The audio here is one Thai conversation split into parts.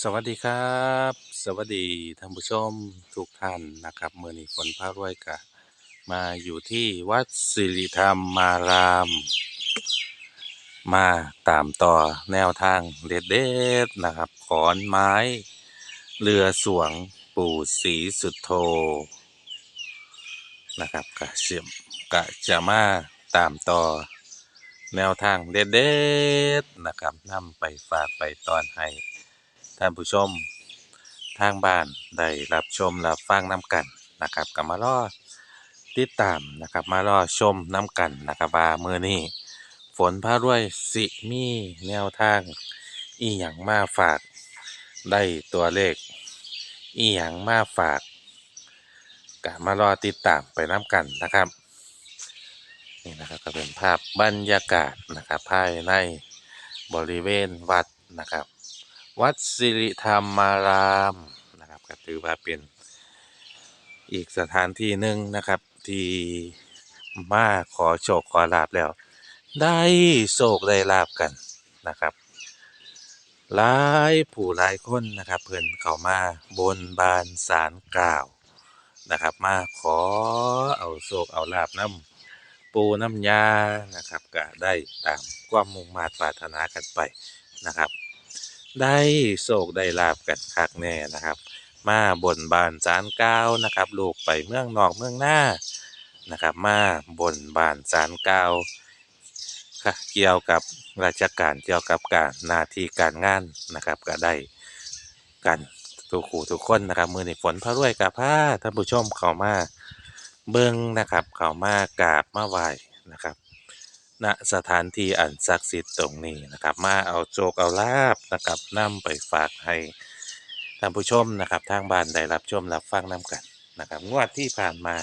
สวัสดีครับ สวัสดีท่านผู้ชมทุกท่านนะครับเมื่อนี้ฝนพารวยกะมาอยู่ที่วัดสิริธรรมมาราม มาตามต่อแนวทางเด็ดๆนะครับ ขอนไม้ เรือสวงปู่ศรีสุดโทนะครับกะเสียมกะจะมาตามต่อแนวทางเด็ดๆนะครับนำไปฝากไปตอนให้ ท่านผู้ชมทางบ้านได้รับชมรับฟังน้ำกันนะครับก็มารอติดตามนะครับมารอชมน้ำกันนะครับว่ามื้อนี้ฝนพารวยสิมีแนวทาง อีหยังมาฝาก ได้ตัวเลข อีหยังมาฝากก็มารอติดตามไปน้ำกันนะครับนี่นะครับก็เป็นภาพบรรยากาศนะครับภายในบริเวณวัดนะครับ วัดสิริธรรมารามนะครับก็ถือว่าเป็นอีกสถานที่หนึ่งนะครับ ที่มาขอโชคขอลาบแล้ว ได้โชคได้ลาบกันนะครับหลายผู้หลายคนนะครับ เพิ่อนเข้ามาบนบานสารกล่าวนะครับ มาขอเอาโชคเอาลาบน้ำปูน้ำยานะครับก็ได้ตามความมุ่งมาตรปรารถนากันไปนะครับ ได้โศกได้ลาบกันคักแน่นะครับ มาบนบานศาลกล่าวนะครับ ลูกไปเมืองนอกเมืองหน้านะครับ มาบนบานศาลกล่าวค่ะเกี่ยวกับราชการเกี่ยวกับการหน้าที่การงานนะครับ ก็ได้กันทุกคู่ทุกคนนะครับ มือในฝนพระรวยกับผ้าท่านผู้ชมเข้ามาเบิ้งนะครับ เข้ามากราบมาไหว้นะครับ ณสถานที่อันศักดิ์สิทธิ์ตรงนี้นะครับ มาเอาโจกเอาลาบนะครับนำไปฝากให้ท่านผู้ชมนะครับทางบ้านได้รับชมรับฟังนำกันนะครับ งวดที่ผ่านมา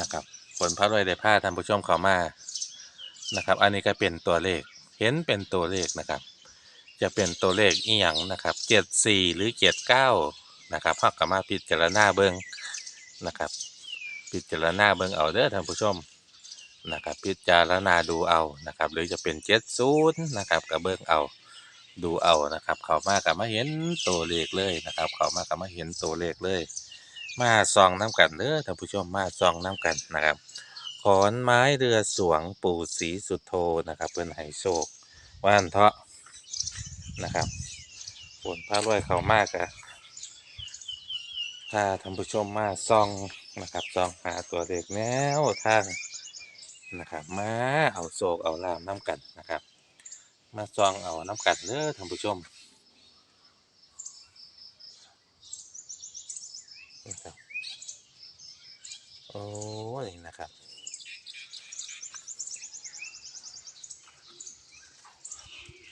นะครับผลพระรวยได้พาท่านผู้ชมเข้ามานะครับ อันนี้ก็เป็นตัวเลขเห็นเป็นตัวเลขนะครับ จะเป็นตัวเลขอีหยังนะครับเจ็ดสี่หรือเจ็ดเก้านะครับพักกับมาพิจารณาเบิงนะครับ พิจารณาเบิงเอาเด้อท่านผู้ชม นะครับพิจารณาดูเอานะครับ หรือจะเป็นเจ็ดศูนย์นะครับกับเบิ้องเอาดูเอานะครับ เขามากับมาเห็นตัวเลขเลยนะครับ เขามากับมาเห็นตัวเลขเลย มาซองน้ำกันเด้อท่านผู้ชมมาซองน้ำกันนะครับขอนไม้เรือสวงปู่ศรีสุโธนะครับเพื่อนให้โชคว่านเถาะนะครับฝนพระรวยเขามากอะถ้าท่านผู้ชมมาซองนะครับซองหาตัวเลขแนวทาง นะครับ มาเอาโศกเอาลามน้ำกันนะครับ มาซองเอาน้ำกันเด้อท่านผู้ชมนะครับโอ้ยนะครับ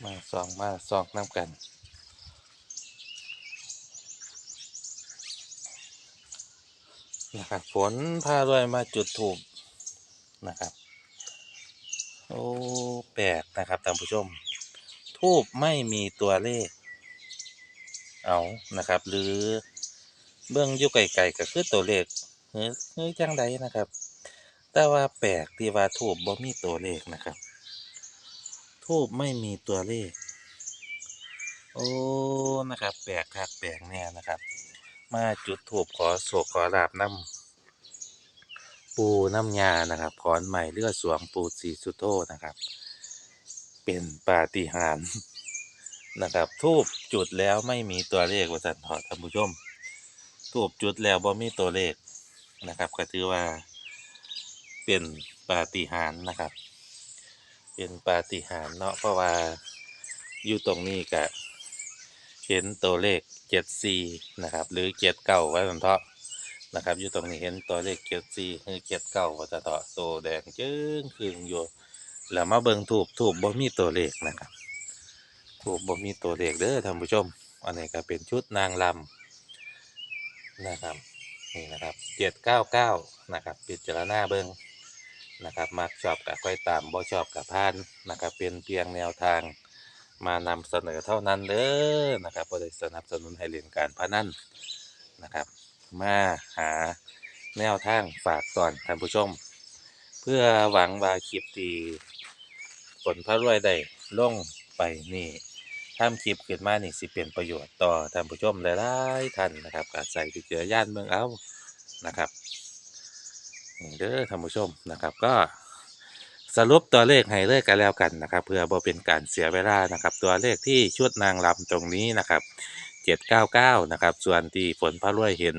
มาซองมาซองน้ำกันนะครับฝนพาด้วยมาจุดถูกนะครับ โอ้แปลกนะครับท่านผู้ชม ทูบไม่มีตัวเลข เอานะครับ หรือเบื้องยู่ไกลๆก็คือตัวเลขเฮ้ยเฮ้ยจังใดนะครับ แต่ว่าแปลกที่ว่าทูบบ่มีตัวเลขนะครับ ทูบไม่มีตัวเลข โอ้นะครับ แปลกคักแปลกแน่นะครับ มาจุดทูบขอโศกขอลาบน้ำ ปูน้ำยานะครับขอนใหม่เลือดสวงปูสีสุโธนะครับ เป็นปาฏิหาริย์นะครับ ทูบจุดแล้วไม่มีตัวเลขว่าสันทอท่านผู้ชม ทูบจุดแล้วบ่มีตัวเลขนะครับ ก็ถือว่า เป็นปาฏิหาริย์นะครับ เป็นปาฏิหาริย์เนาะเพราะว่าอยู่ตรงนี้ก็เห็นตัวเลขเจ็ดสี่นะครับ หรือเจ็ดเก้าไว้สันเทาะ นะครับอยู่ตรงนี้เห็นตัวเลขเกียรสี่คือเกียรเก้าว่าจะต่อโตแดงจึ้งคืงอยู่แล้วมาเบิ่งถูกถูกบ่มีตัวเลขนะครับถูกบ่มีตัวเลขเด้อท่านผู้ชม อันนี้ก็เป็นชุดนางลำนะครับนี่นะครับเจ็ดเก้าเก้านะครับพิดจารณาเบิ่งนะครับมักชอบกับค่อยตามบ่ชอบกับพานนะครับเป็นเพียงแนวทางมานำเสนอเท่านั้นเด้อนะครับบ่ได้สนับสนุนให้เล่นการพนันนะครับ มาหาแนวทางฝากตอนท่านผู้ชม เพื่อหวังว่าคลิปที่ผลพระรวยได้ล่งไปนี่ททำคลิปขึ้นมานี่สิเป็นประโยชน์ต่อท่านผู้ชมหลายๆท่านนะครับก็ใส่วิจารณญาณเมืองเอานะครับนี่เด้อท่านผู้ชมนะครับก็สรุปตัวเลขให้เลยกันแล้วกันนะครับ เพื่อบ่เป็นการเสียเวลานะครับ ตัวเลขที่ชุดนางรำตรงนี้นะครับ 799 นะครับ ส่วนที่ฝนพระรวยเห็น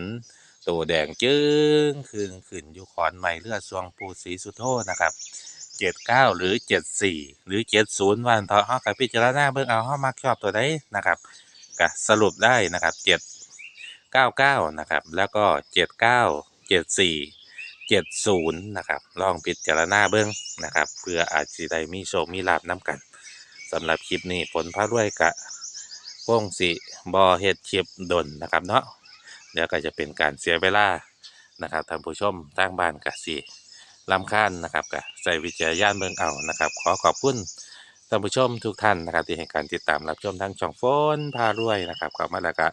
ตัวแดงจึ้งขึ้นขึ้นอยู่ขอนไม้เลือดสวงปูสีสุโธนะครับ 79 หรือ 74 หรือ 70 วันเถาะเฮากับพิจารณาเบิ่งเอาเฮามักชอบตัวใดนะครับก็สรุปได้นะครับ 799 นะครับ แล้วก็ 79 74 70 นะครับ ลองพิจารณาเบิ่งนะครับ เพื่ออาจสิได้มีโชคมีลาภนํกันสำหรับคลิปนี้ผลพระรวยกะ พงสิบอเฮ็ดคลิปดนนะครับเนาะเดี๋ยวก็จะเป็นการเสียเวลานะครับท่านผู้ชมทางบ้านกสิลำคาญนะครับก็ใส่วิจารณญาณเบิ่งเอานะครับ ขอขอบคุณท่านผู้ชมทุกท่านนะครับที่ให้การติดตามรับชมทางช่องโฟนพารวยนะครับข้ามาแล้วก็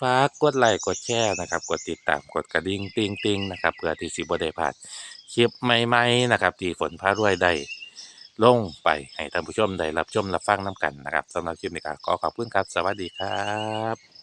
ฝากกดไลค์กดแชร์นะครับ กดติดตามกดกระดิ่งติงติงนะครับเพื่อที่สิบได้พลาดคลิปใหม่ๆนะครับที่ฝนพารวยได้ ลงไปให้ท่านผู้ชมได้รับชมรับฟังน้ำกันนะครับสำหรับคลิปนี้ก็ขอขอบคุณครับ สวัสดีครับ